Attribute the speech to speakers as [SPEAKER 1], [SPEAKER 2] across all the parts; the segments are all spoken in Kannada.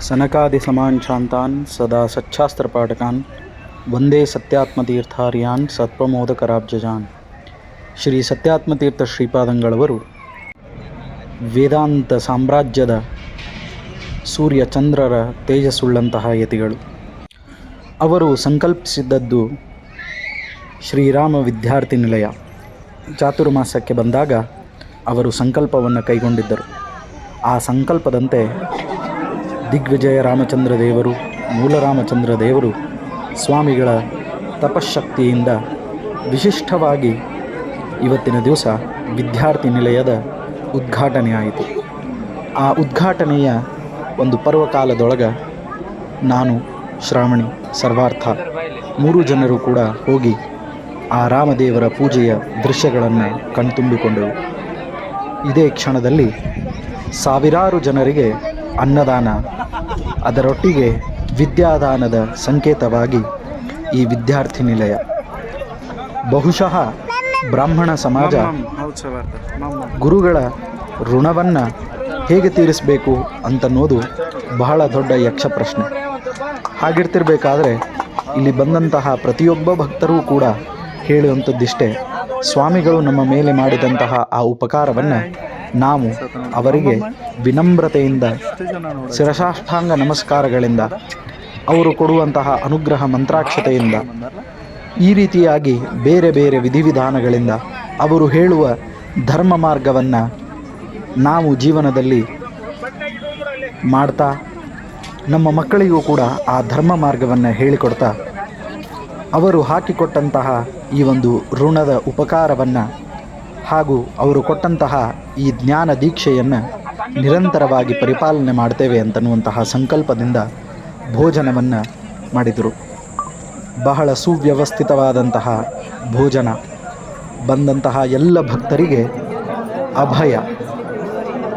[SPEAKER 1] ಸನಕಾದಿಸಮಾನ್ ಶಾಂತಾನ್ ಸದಾ ಸಚ್ಛಾಸ್ತ್ರಪಾಠಕಾನ್ ವಂದೇ ಸತ್ಯಾತ್ಮತೀರ್ಥಾರ್ಯಾನ್ ಸತ್ವಮೋದಕರಾಬ್ಜಜಾನ್ ಶ್ರೀ ಸತ್ಯಾತ್ಮತೀರ್ಥ ಶ್ರೀಪಾದಂಗಳವರು ವೇದಾಂತ ಸಾಮ್ರಾಜ್ಯದ ಸೂರ್ಯ ಚಂದ್ರರ ತೇಜಸ್ಸುಳ್ಳಂತಹ ಯತಿಗಳು. ಅವರು ಸಂಕಲ್ಪಿಸಿದ್ದದ್ದು ಶ್ರೀರಾಮ ವಿದ್ಯಾರ್ಥಿ ನಿಲಯ. ಚಾತುರ್ಮಾಸಕ್ಕೆ ಬಂದಾಗ ಅವರು ಸಂಕಲ್ಪವನ್ನು ಕೈಗೊಂಡಿದ್ದರು. ಆ ಸಂಕಲ್ಪದಂತೆ ದಿಗ್ವಿಜಯ ರಾಮಚಂದ್ರ ದೇವರು ಮೂಲರಾಮಚಂದ್ರ ದೇವರು, ಸ್ವಾಮಿಗಳ ತಪಶಕ್ತಿಯಿಂದ ವಿಶಿಷ್ಟವಾಗಿ ಇವತ್ತಿನ ದಿವಸ ವಿದ್ಯಾರ್ಥಿ ನಿಲಯದ ಉದ್ಘಾಟನೆ ಆಯಿತು. ಆ ಉದ್ಘಾಟನೆಯ ಒಂದು ಪರ್ವಕಾಲದೊಳಗೆ ನಾನು, ಶ್ರಾವಣಿ, ಸರ್ವಾರ್ಥ ಮೂರು ಜನರು ಕೂಡ ಹೋಗಿ ಆ ರಾಮದೇವರ ಪೂಜೆಯ ದೃಶ್ಯಗಳನ್ನು ಕಣ್ತುಂಬಿಕೊಂಡೆವು. ಇದೇ ಕ್ಷಣದಲ್ಲಿ ಸಾವಿರಾರು ಜನರಿಗೆ ಅನ್ನದಾನ ಅದರೊಟ್ಟಿಗೆ ವಿದ್ಯಾದಾನದ ಸಂಕೇತವಾಗಿ ಈ ವಿದ್ಯಾರ್ಥಿ ನಿಲಯ ಬಹುಶಃ ಬ್ರಾಹ್ಮಣ ಸಮಾಜ ಗುರುಗಳ ಋಣವನ್ನು ಹೇಗೆ ತೀರಿಸಬೇಕು ಅಂತನ್ನೋದು ಬಹಳ ದೊಡ್ಡ ಯಕ್ಷ ಪ್ರಶ್ನೆ. ಹಾಗಿರ್ತಿರ್ಬೇಕಾದ್ರೆ ಇಲ್ಲಿ ಬಂದಂತಹ ಪ್ರತಿಯೊಬ್ಬ ಭಕ್ತರೂ ಕೂಡ ಹೇಳುವಂಥದ್ದಿಷ್ಟೇ. ಸ್ವಾಮಿಗಳು ನಮ್ಮ ಮೇಲೆ ಮಾಡಿದಂತಹ ಆ ಉಪಕಾರವನ್ನು ನಾವು ಅವರಿಗೆ ವಿನಮ್ರತೆಯಿಂದ, ಶಿರಸಾಷ್ಟಾಂಗ ನಮಸ್ಕಾರಗಳಿಂದ, ಅವರು ಕೊಡುವಂತಹ ಅನುಗ್ರಹ ಮಂತ್ರಾಕ್ಷತೆಯಿಂದ, ಈ ರೀತಿಯಾಗಿ ಬೇರೆ ಬೇರೆ ವಿಧಿವಿಧಾನಗಳಿಂದ ಅವರು ಹೇಳುವ ಧರ್ಮ ಮಾರ್ಗವನ್ನು ನಾವು ಜೀವನದಲ್ಲಿ ಮಾಡ್ತಾ, ನಮ್ಮ ಮಕ್ಕಳಿಗೂ ಕೂಡ ಆ ಧರ್ಮ ಮಾರ್ಗವನ್ನು ಹೇಳಿಕೊಡ್ತಾ, ಅವರು ಹಾಕಿಕೊಟ್ಟಂತಹ ಈ ಒಂದು ಋಣದ ಉಪಕಾರವನ್ನು ಹಾಗೂ ಅವರು ಕೊಟ್ಟಂತಹ ಈ ಜ್ಞಾನ ದೀಕ್ಷೆಯನ್ನು ನಿರಂತರವಾಗಿ ಪರಿಪಾಲನೆ ಮಾಡ್ತೇವೆ ಅಂತನ್ನುವಂತಹ ಸಂಕಲ್ಪದಿಂದ ಭೋಜನವನ್ನು ಮಾಡಿದರು. ಬಹಳ ಸುವ್ಯವಸ್ಥಿತವಾದಂತಹ ಭೋಜನ, ಬಂದಂತಹ ಎಲ್ಲ ಭಕ್ತರಿಗೆ ಅಭಯ.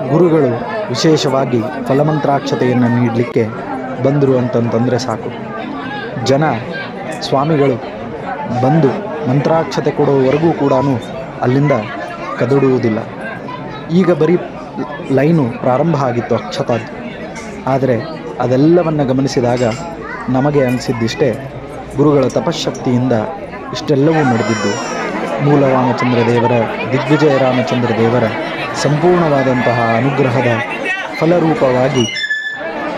[SPEAKER 1] ಗುರುಗಳು ವಿಶೇಷವಾಗಿ ಫಲಮಂತ್ರಾಕ್ಷತೆಯನ್ನು ನೀಡಲಿಕ್ಕೆ ಬಂದರು ಅಂತಂತಂದರೆ ಸಾಕು. ಜನ, ಸ್ವಾಮಿಗಳು ಬಂದು ಮಂತ್ರಾಕ್ಷತೆ ಕೊಡೋವರೆಗೂ ಕೂಡ ಅಲ್ಲಿಂದ ಕದಡುವುದಿಲ್ಲ. ಈಗ ಬರೀ ಲೈನು ಪ್ರಾರಂಭ ಆಗಿತ್ತು ಅಕ್ಷತಾದ್ದು. ಆದರೆ ಅದೆಲ್ಲವನ್ನು ಗಮನಿಸಿದಾಗ ನಮಗೆ ಅನಿಸಿದ್ದಿಷ್ಟೇ ಗುರುಗಳ ತಪಶಕ್ತಿಯಿಂದ ಇಷ್ಟೆಲ್ಲವೂ ನಡೆದಿದ್ದು. ಮೂಲ ರಾಮಚಂದ್ರ ದೇವರ, ದಿಗ್ವಿಜಯ ರಾಮಚಂದ್ರ ದೇವರ ಸಂಪೂರ್ಣವಾದಂತಹ ಅನುಗ್ರಹದ ಫಲರೂಪವಾಗಿ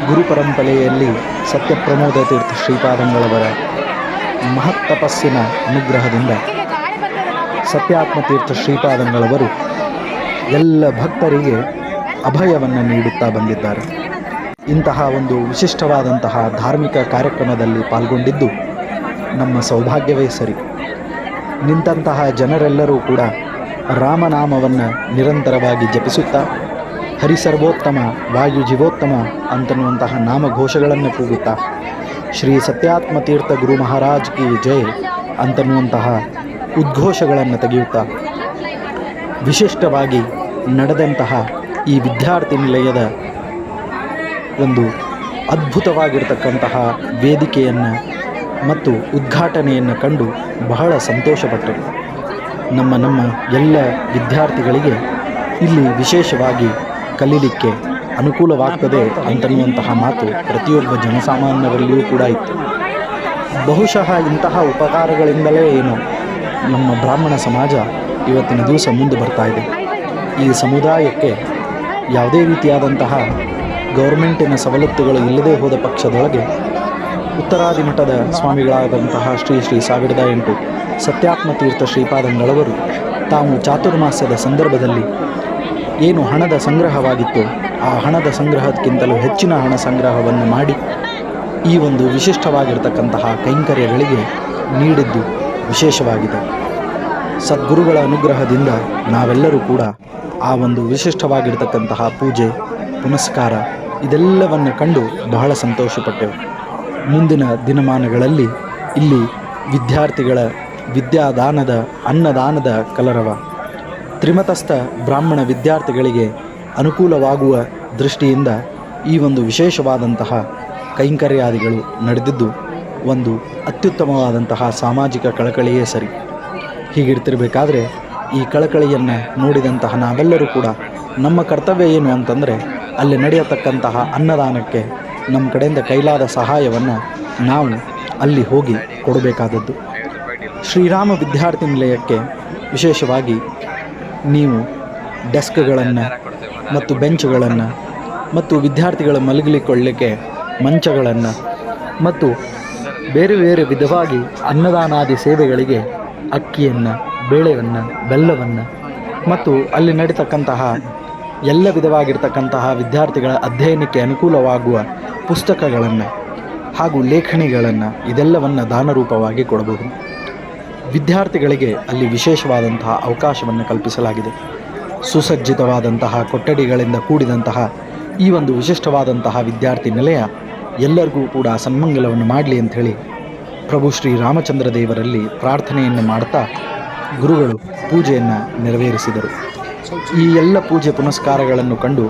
[SPEAKER 1] ಗುರು ಪರಂಪರೆಯಲ್ಲಿ ಸತ್ಯಪ್ರಮೋದ ತೀರ್ಥ ಶ್ರೀಪಾದಂಗಳವರ ಮಹತ್ ತಪಸ್ಸಿನ ಅನುಗ್ರಹದಿಂದ ಸತ್ಯಾತ್ಮ ತೀರ್ಥ ಶ್ರೀಪಾದಂಗಳವರು ಎಲ್ಲ ಭಕ್ತರಿಗೆ ಅಭಯವನ್ನು ನೀಡುತ್ತಾ ಬಂದಿದ್ದಾರೆ. ಇಂತಹ ಒಂದು ವಿಶಿಷ್ಟವಾದಂತಹ ಧಾರ್ಮಿಕ ಕಾರ್ಯಕ್ರಮದಲ್ಲಿ ಪಾಲ್ಗೊಂಡಿದ್ದು ನಮ್ಮ ಸೌಭಾಗ್ಯವೇ ಸರಿ. ನಿಂತಹ ಜನರೆಲ್ಲರೂ ಕೂಡ ರಾಮನಾಮವನ್ನು ನಿರಂತರವಾಗಿ ಜಪಿಸುತ್ತಾ ಹರಿಸರ್ವೋತ್ತಮ ವಾಯು ಜೀವೋತ್ತಮ ಅಂತನ್ನುವಂತಹ ನಾಮಘೋಷಗಳನ್ನು ಕೂಗುತ್ತಾ ಶ್ರೀ ಸತ್ಯಾತ್ಮ ತೀರ್ಥ ಗುರು ಮಹಾರಾಜ್ ಕಿ ಜಯ ಅಂತನ್ನುವಂತಹ ಉದ್ಘೋಷಗಳನ್ನು ತೆಗೆಯುತ್ತಾ ವಿಶಿಷ್ಟವಾಗಿ ನಡೆದಂತಹ ಈ ವಿದ್ಯಾರ್ಥಿ ನಿಲಯದ ಒಂದು ಅದ್ಭುತವಾಗಿರ್ತಕ್ಕಂತಹ ವೇದಿಕೆಯನ್ನು ಮತ್ತು ಉದ್ಘಾಟನೆಯನ್ನು ಕಂಡು ಬಹಳ ಸಂತೋಷಪಟ್ಟರು. ನಮ್ಮ ನಮ್ಮ ಎಲ್ಲ ವಿದ್ಯಾರ್ಥಿಗಳಿಗೆ ಇಲ್ಲಿ ವಿಶೇಷವಾಗಿ ಕಲೀಲಿಕ್ಕೆ ಅನುಕೂಲವಾಗ್ತದೆ ಅಂತನ್ನುವಂತಹ ಮಾತು ಪ್ರತಿಯೊಬ್ಬ ಜನಸಾಮಾನ್ಯರಲ್ಲಿಯೂ ಕೂಡ ಇತ್ತು. ಬಹುಶಃ ಇಂತಹ ಉಪಕಾರಗಳಿಂದಲೇ ಏನು ನಮ್ಮ ಬ್ರಾಹ್ಮಣ ಸಮಾಜ ಇವತ್ತಿನ ದಿವಸ ಮುಂದೆ ಬರ್ತಾ ಇದೆ. ಈ ಸಮುದಾಯಕ್ಕೆ ಯಾವುದೇ ರೀತಿಯಾದಂತಹ ಗೌರ್ಮೆಂಟಿನ ಸವಲತ್ತುಗಳು ಇಲ್ಲದೆ ಹೋದ ಪಕ್ಷದೊಳಗೆ ಉತ್ತರಾದಿ ಮಠದ ಸ್ವಾಮಿಗಳಾದಂತಹ ಶ್ರೀ ಶ್ರೀ ಸಾವಿರದ ಎಂಟು ಸತ್ಯಾತ್ಮ ತೀರ್ಥ ಶ್ರೀಪಾದಂಗಳವರು ತಾವು ಚಾತುರ್ಮಾಸ್ಯದ ಸಂದರ್ಭದಲ್ಲಿ ಏನು ಹಣದ ಸಂಗ್ರಹವಾಗಿತ್ತು ಆ ಹಣದ ಸಂಗ್ರಹಕ್ಕಿಂತಲೂ ಹೆಚ್ಚಿನ ಹಣ ಸಂಗ್ರಹವನ್ನು ಮಾಡಿ ಈ ಒಂದು ವಿಶಿಷ್ಟವಾಗಿರ್ತಕ್ಕಂತಹ ಕೈಂಕರ್ಯಗಳಿಗೆ ನೀಡಿದ್ದು ವಿಶೇಷವಾಗಿದೆ. ಸದ್ಗುರುಗಳ ಅನುಗ್ರಹದಿಂದ ನಾವೆಲ್ಲರೂ ಕೂಡ ಆ ಒಂದು ವಿಶಿಷ್ಟವಾಗಿರ್ತಕ್ಕಂತಹ ಪೂಜೆ, ಪುನಸ್ಕಾರ ಇದೆಲ್ಲವನ್ನು ಕಂಡು ಬಹಳ ಸಂತೋಷಪಟ್ಟೆವು. ಮುಂದಿನ ದಿನಮಾನಗಳಲ್ಲಿ ಇಲ್ಲಿ ವಿದ್ಯಾರ್ಥಿಗಳ ವಿದ್ಯಾದಾನದ, ಅನ್ನದಾನದ ಕಲರವ, ತ್ರಿಮತಸ್ಥ ಬ್ರಾಹ್ಮಣ ವಿದ್ಯಾರ್ಥಿಗಳಿಗೆ ಅನುಕೂಲವಾಗುವ ದೃಷ್ಟಿಯಿಂದ ಈ ಒಂದು ವಿಶೇಷವಾದಂತಹ ಕೈಂಕರ್ಯಾದಿಗಳು ನಡೆದಿದ್ದು ಒಂದು ಅತ್ಯುತ್ತಮವಾದಂತಹ ಸಾಮಾಜಿಕ ಕಳಕಳಿಯೇ ಸರಿ. ಹೀಗಿರ್ತಿರಬೇಕಾದ್ರೆ ಈ ಕಳಕಳಿಯನ್ನು ನೋಡಿದಂತಹ ನಾವೆಲ್ಲರೂ ಕೂಡ ನಮ್ಮ ಕರ್ತವ್ಯ ಏನು ಅಂತಂದರೆ ಅಲ್ಲಿ ನಡೆಯತಕ್ಕಂತಹ ಅನ್ನದಾನಕ್ಕೆ ನಮ್ಮ ಕಡೆಯಿಂದ ಕೈಲಾದ ಸಹಾಯವನ್ನು ನಾವು ಅಲ್ಲಿ ಹೋಗಿ ಕೊಡಬೇಕಾದದ್ದು. ಶ್ರೀರಾಮ ವಿದ್ಯಾರ್ಥಿ ನಿಲಯಕ್ಕೆ ವಿಶೇಷವಾಗಿ ನೀವು ಡೆಸ್ಕ್ಗಳನ್ನು ಮತ್ತು ಬೆಂಚ್ಗಳನ್ನು ಮತ್ತು ವಿದ್ಯಾರ್ಥಿಗಳ ಮಲಗಲಿಕೊಳ್ಳಿಕ್ಕೆ ಮಂಚಗಳನ್ನು ಮತ್ತು ಬೇರೆ ಬೇರೆ ವಿಧವಾಗಿ ಅನ್ನದಾನಾದಿ ಸೇವೆಗಳಿಗೆ ಅಕ್ಕಿಯನ್ನು, ಬೇಳೆಯನ್ನು, ಬೆಲ್ಲವನ್ನು ಮತ್ತು ಅಲ್ಲಿ ನಡೀತಕ್ಕಂತಹ ಎಲ್ಲ ವಿಧವಾಗಿರ್ತಕ್ಕಂತಹ ವಿದ್ಯಾರ್ಥಿಗಳ ಅಧ್ಯಯನಕ್ಕೆ ಅನುಕೂಲವಾಗುವ ಪುಸ್ತಕಗಳನ್ನು ಹಾಗೂ ಲೇಖನಿಗಳನ್ನು ಇದೆಲ್ಲವನ್ನು ದಾನರೂಪವಾಗಿ ಕೊಡಬಹುದು. ವಿದ್ಯಾರ್ಥಿಗಳಿಗೆ ಅಲ್ಲಿ ವಿಶೇಷವಾದಂತಹ ಅವಕಾಶವನ್ನು ಕಲ್ಪಿಸಲಾಗಿದೆ. ಸುಸಜ್ಜಿತವಾದಂತಹ ಕೊಠಡಿಗಳಿಂದ ಕೂಡಿದಂತಹ ಈ ಒಂದು ವಿಶಿಷ್ಟವಾದಂತಹ ವಿದ್ಯಾರ್ಥಿ ನಿಲಯ ಎಲ್ಲರಿಗೂ ಕೂಡ ಸನ್ಮಂಗಲವನ್ನು ಮಾಡಲಿ ಅಂಥೇಳಿ ಪ್ರಭು ಶ್ರೀ ರಾಮಚಂದ್ರ ದೇವರಲ್ಲಿ ಪ್ರಾರ್ಥನೆಯನ್ನು ಮಾಡ್ತಾ ಗುರುಗಳು ಪೂಜೆಯನ್ನು ನೆರವೇರಿಸಿದರು. ಈ ಎಲ್ಲ ಪೂಜೆ ಪುನಸ್ಕಾರಗಳನ್ನು ಕಂಡು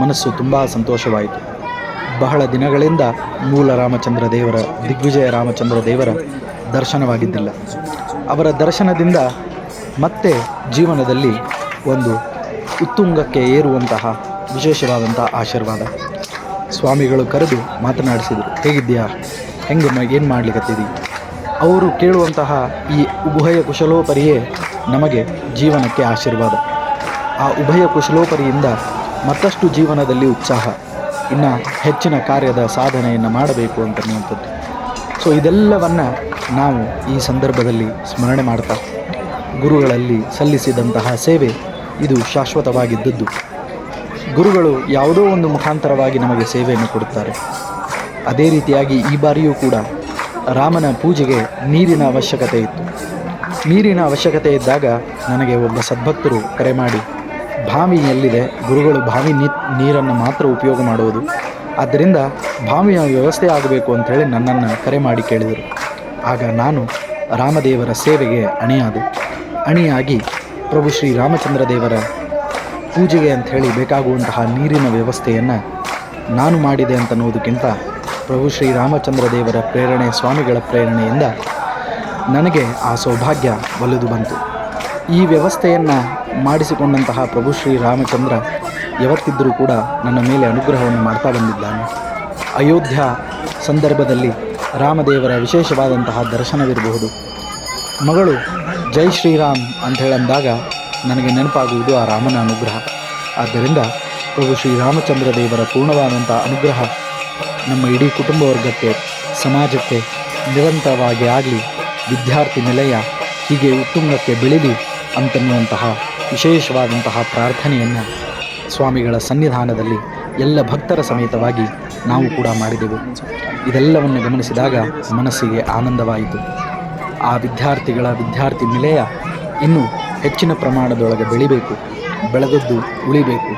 [SPEAKER 1] ಮನಸ್ಸು ತುಂಬ ಸಂತೋಷವಾಯಿತು. ಬಹಳ ದಿನಗಳಿಂದ ಮೂಲ ರಾಮಚಂದ್ರ ದೇವರ, ದಿಗ್ವಿಜಯ ರಾಮಚಂದ್ರ ದೇವರ ದರ್ಶನವಾಗಿದ್ದಿಲ್ಲ. ಅವರ ದರ್ಶನದಿಂದ ಮತ್ತೆ ಜೀವನದಲ್ಲಿ ಒಂದು ಉತ್ತುಂಗಕ್ಕೆ ಏರುವಂತಹ ವಿಶೇಷವಾದಂಥ ಆಶೀರ್ವಾದ. ಸ್ವಾಮಿಗಳು ಕರೆದು ಮಾತನಾಡಿಸಿದರು. ಹೇಗಿದ್ಯಾ ಹೆಂಗೆ ಮ ಏನು ಮಾಡಲಿಕ್ಕತ್ತೀರಿ ಅವರು ಕೇಳುವಂತಹ ಈ ಉಭಯ ಕುಶಲೋಪರಿಯೇ ನಮಗೆ ಜೀವನಕ್ಕೆ ಆಶೀರ್ವಾದ. ಆ ಉಭಯ ಕುಶಲೋಪರಿಯಿಂದ ಮತ್ತಷ್ಟು ಜೀವನದಲ್ಲಿ ಉತ್ಸಾಹ. ಇನ್ನು ಹೆಚ್ಚಿನ ಕಾರ್ಯದ ಸಾಧನೆಯನ್ನು ಮಾಡಬೇಕು ಅಂತನ್ನುವಂಥದ್ದು ಸೊ ಇದೆಲ್ಲವನ್ನು ನಾವು ಈ ಸಂದರ್ಭದಲ್ಲಿ ಸ್ಮರಣೆ ಮಾಡ್ತಾ, ಗುರುಗಳಲ್ಲಿ ಸಲ್ಲಿಸಿದಂತಹ ಸೇವೆ ಇದು ಶಾಶ್ವತವಾಗಿದ್ದದ್ದು. ಗುರುಗಳು ಯಾವುದೋ ಒಂದು ಮುಖಾಂತರವಾಗಿ ನಮಗೆ ಸೇವೆಯನ್ನು ಕೊಡುತ್ತಾರೆ. ಅದೇ ರೀತಿಯಾಗಿ ಈ ಬಾರಿಯೂ ಕೂಡ ರಾಮನ ಪೂಜೆಗೆ ನೀರಿನ ಅವಶ್ಯಕತೆ ಇತ್ತು. ನೀರಿನ ಅವಶ್ಯಕತೆ ಇದ್ದಾಗ ನನಗೆ ಒಬ್ಬ ಸದ್ಭಕ್ತರು ಕರೆ ಮಾಡಿ ಬಾವಿ ಎಲ್ಲಿದೆ ಗುರುಗಳು ಬಾವಿ ನೀರನ್ನು ಮಾತ್ರ ಉಪಯೋಗ ಮಾಡುವುದು. ಆದ್ದರಿಂದ ಬಾವಿಯ ವ್ಯವಸ್ಥೆ ಆಗಬೇಕು ಅಂಥೇಳಿ ನನ್ನನ್ನು ಕರೆ ಮಾಡಿ ಕೇಳಿದರು. ಆಗ ನಾನು ರಾಮದೇವರ ಸೇವೆಗೆ ಅಣಿಯಾದೆ. ಅಣಿಯಾಗಿ ಪ್ರಭು ಶ್ರೀ ರಾಮಚಂದ್ರ ದೇವರ ಪೂಜೆಗೆ ಅಂಥೇಳಿ ಬೇಕಾಗುವಂತಹ ನೀರಿನ ವ್ಯವಸ್ಥೆಯನ್ನು ನಾನು ಮಾಡಿದೆ ಅನ್ನೋದಕ್ಕಿಂತ ಪ್ರಭು ಶ್ರೀರಾಮಚಂದ್ರ ದೇವರ ಪ್ರೇರಣೆ, ಸ್ವಾಮಿಗಳ ಪ್ರೇರಣೆಯಿಂದ ನನಗೆ ಆ ಸೌಭಾಗ್ಯ ಒಲಿದು ಬಂತು. ಈ ವ್ಯವಸ್ಥೆಯನ್ನು ಮಾಡಿಸಿಕೊಂಡಂತಹ ಪ್ರಭು ಶ್ರೀರಾಮಚಂದ್ರ ಯಾವತ್ತಿದ್ದರೂ ಕೂಡ ನನ್ನ ಮೇಲೆ ಅನುಗ್ರಹವನ್ನು ಮಾಡ್ತಾ ಬಂದಿದ್ದಾನೆ. ಅಯೋಧ್ಯ ಸಂದರ್ಭದಲ್ಲಿ ರಾಮದೇವರ ವಿಶೇಷವಾದಂತಹ ದರ್ಶನವಿರಬಹುದು. ಮಗಳು ಜೈ ಶ್ರೀರಾಮ್ ಅಂತ ಹೇಳಂದಾಗ ನನಗೆ ನೆನಪಾಗುವುದು ಆ ರಾಮನ ಅನುಗ್ರಹ. ಆದ್ದರಿಂದ ಪ್ರಭು ಶ್ರೀ ರಾಮಚಂದ್ರ ದೇವರ ಪೂರ್ಣವಾದಂಥ ಅನುಗ್ರಹ ನಮ್ಮ ಇಡೀ ಕುಟುಂಬ ವರ್ಗಕ್ಕೆ ಸಮಾಜಕ್ಕೆ ನಿರಂತರವಾಗಿ ಆಗಲಿ, ವಿದ್ಯಾರ್ಥಿ ನಿಲಯ ಹೀಗೆ ಉತ್ತುಂಗಕ್ಕೆ ಬೆಳೆಯಲಿ ಅಂತನ್ನುವಂತಹ ವಿಶೇಷವಾದಂತಹ ಪ್ರಾರ್ಥನೆಯನ್ನು ಸ್ವಾಮಿಗಳ ಸನ್ನಿಧಾನದಲ್ಲಿ ಎಲ್ಲ ಭಕ್ತರ ಸಮೇತವಾಗಿ ನಾವು ಕೂಡ ಮಾಡಿದೆವು. ಇದೆಲ್ಲವನ್ನು ಗಮನಿಸಿದಾಗ ಮನಸ್ಸಿಗೆ ಆನಂದವಾಯಿತು. ಆ ವಿದ್ಯಾರ್ಥಿಗಳ ವಿದ್ಯಾರ್ಥಿ ನಿಲಯ ಇನ್ನೂ ಹೆಚ್ಚಿನ ಪ್ರಮಾಣದೊಳಗೆ ಬೆಳಿಬೇಕು, ಬೆಳೆದದ್ದು ಉಳಿಬೇಕು.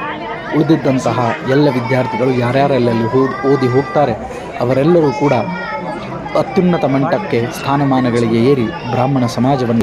[SPEAKER 1] ಉಳಿದಿದ್ದಂತಹ ಎಲ್ಲ ವಿದ್ಯಾರ್ಥಿಗಳು ಯಾರ್ಯಾರೆಲ್ಲಲ್ಲಿ ಓದಿ ಹೋಗ್ತಾರೆ, ಅವರೆಲ್ಲರೂ ಕೂಡ ಅತ್ಯುನ್ನತ ಮಂಟಕ್ಕೆ ಸ್ಥಾನಮಾನಗಳಿಗೆ ಏರಿ ಬ್ರಾಹ್ಮಣ ಸಮಾಜವನ್ನು